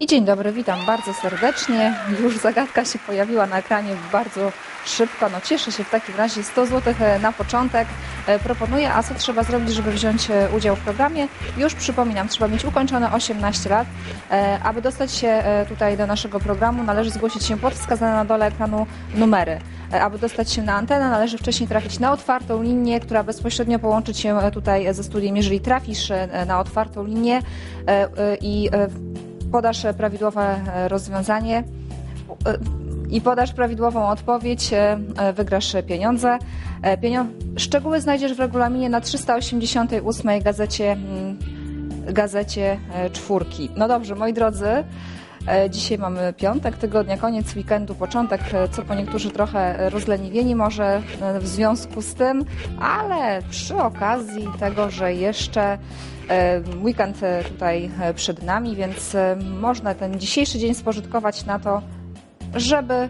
I dzień dobry, witam bardzo serdecznie. Już zagadka się pojawiła na ekranie bardzo szybko. No cieszę się w takim razie. 100 zł na początek e, proponuję. A co trzeba zrobić, żeby wziąć e, udział w programie? Już przypominam, trzeba mieć ukończone 18 lat. E, Aby dostać się e, tutaj do naszego programu, należy zgłosić się pod wskazane na dole ekranu numery. E, Aby dostać się na antenę, należy wcześniej trafić na otwartą linię, która bezpośrednio połączy się e, tutaj ze studiem. Jeżeli trafisz e, na otwartą linię e, e, i e, podasz prawidłowe e, rozwiązanie e, i podasz prawidłową odpowiedź, e, wygrasz pieniądze. Szczegóły znajdziesz w regulaminie na 388 gazecie, mm, gazecie czwórki. No dobrze, moi drodzy, dzisiaj mamy piątek tygodnia, koniec weekendu, początek, e, co po niektórzy trochę rozleniwieni może e, w związku z tym, ale przy okazji tego, że jeszcze E, Weekend e, tutaj e, przed nami, więc e, można ten dzisiejszy dzień spożytkować na to, żeby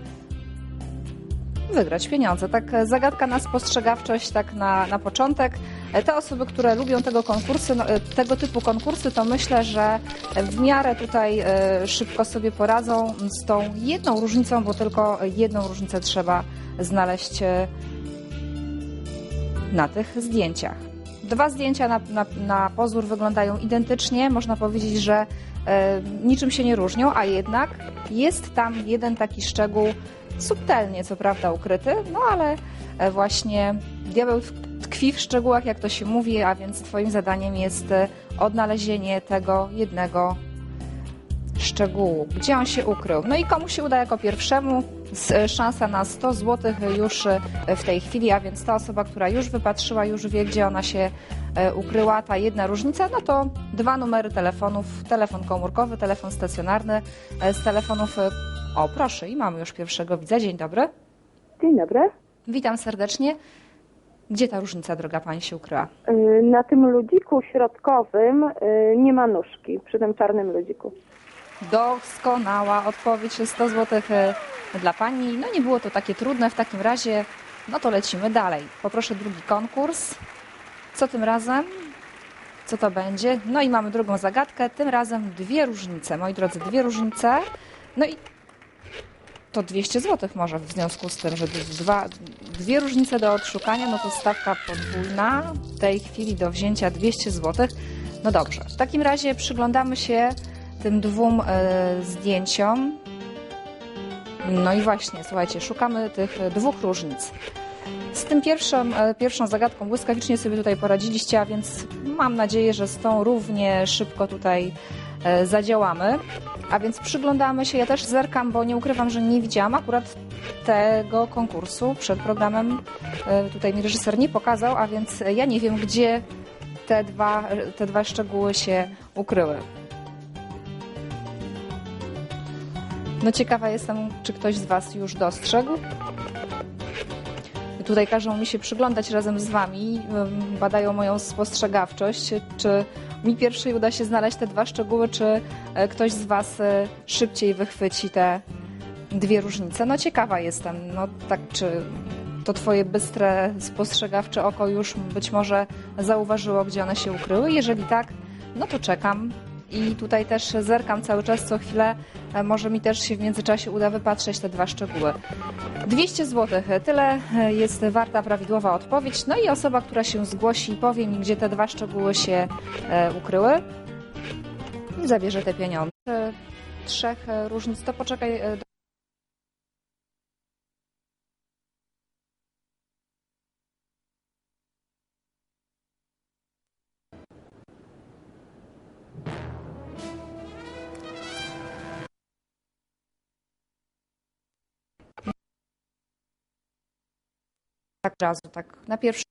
wygrać pieniądze. Tak e, zagadka na spostrzegawczość, tak na, na początek. E, Te osoby, które lubią tego, konkursy, no, e, tego typu konkursy, to myślę, że w miarę tutaj szybko sobie poradzą z tą jedną różnicą, bo tylko jedną różnicę trzeba znaleźć na tych zdjęciach. Dwa zdjęcia na, na, na pozór wyglądają identycznie. Można powiedzieć, że e, niczym się nie różnią, a jednak jest tam jeden taki szczegół, subtelnie co prawda ukryty, no ale e, właśnie diabeł tkwi w szczegółach, jak to się mówi, a więc Twoim zadaniem jest e, odnalezienie tego jednego szczegółu, gdzie on się ukrył. No i komu się uda jako pierwszemu, e, szansa na 100 zł już e, w tej chwili, a więc ta osoba, która już wypatrzyła, już wie, gdzie ona się e, ukryła, ta jedna różnica, no to dwa numery telefonów, telefon komórkowy, telefon stacjonarny, z telefonów, o proszę, i mamy już pierwszego widza, dzień dobry, Dzień dobry. witam serdecznie. Gdzie ta różnica, droga Pani, się ukryła? Na tym ludziku środkowym nie ma nóżki, przy tym czarnym ludziku. Doskonała odpowiedź, 100 zł e, dla Pani. No nie było to takie trudne, w takim razie no to lecimy dalej. Poproszę drugi konkurs. Co tym razem? Co to będzie? No i mamy drugą zagadkę, tym razem dwie różnice, moi drodzy, dwie różnice. No i to 200 zł może w związku z tym, że dwa, dwie różnice do odszukania, no to stawka podwójna, w tej chwili do wzięcia 200 zł. No dobrze, w takim razie przyglądamy się tym dwóm e, zdjęciom. No i właśnie, słuchajcie, szukamy tych dwóch różnic. Z tym pierwszą, e, pierwszą zagadką błyskawicznie sobie tutaj poradziliście, a więc mam nadzieję, że z tą równie szybko tutaj e, zadziałamy. A więc przyglądamy się, ja też zerkam, bo nie ukrywam, że nie widziałam akurat tego konkursu przed programem. Tutaj mi reżyser nie pokazał, a więc ja nie wiem, gdzie te dwa, te dwa szczegóły się ukryły. No ciekawa jestem, czy ktoś z Was już dostrzegł. Tutaj każą mi się przyglądać razem z Wami, badają moją spostrzegawczość, czy mi pierwszej uda się znaleźć te dwa szczegóły, czy e, ktoś z Was e, szybciej wychwyci te dwie różnice. No ciekawa jestem, no tak czy to Twoje bystre, spostrzegawcze oko już być może zauważyło, gdzie one się ukryły. Jeżeli tak, no to czekam. I tutaj też zerkam cały czas, co chwilę. E, Może mi też się w międzyczasie uda wypatrzeć te dwa szczegóły. 200 zł. Tyle e, jest warta prawidłowa odpowiedź. No i osoba, która się zgłosi i powie mi, gdzie te dwa szczegóły się e, ukryły, zabierze te pieniądze. E, Trzech e, różnic. To poczekaj. e, do- Tak, razu, tak na pierwszy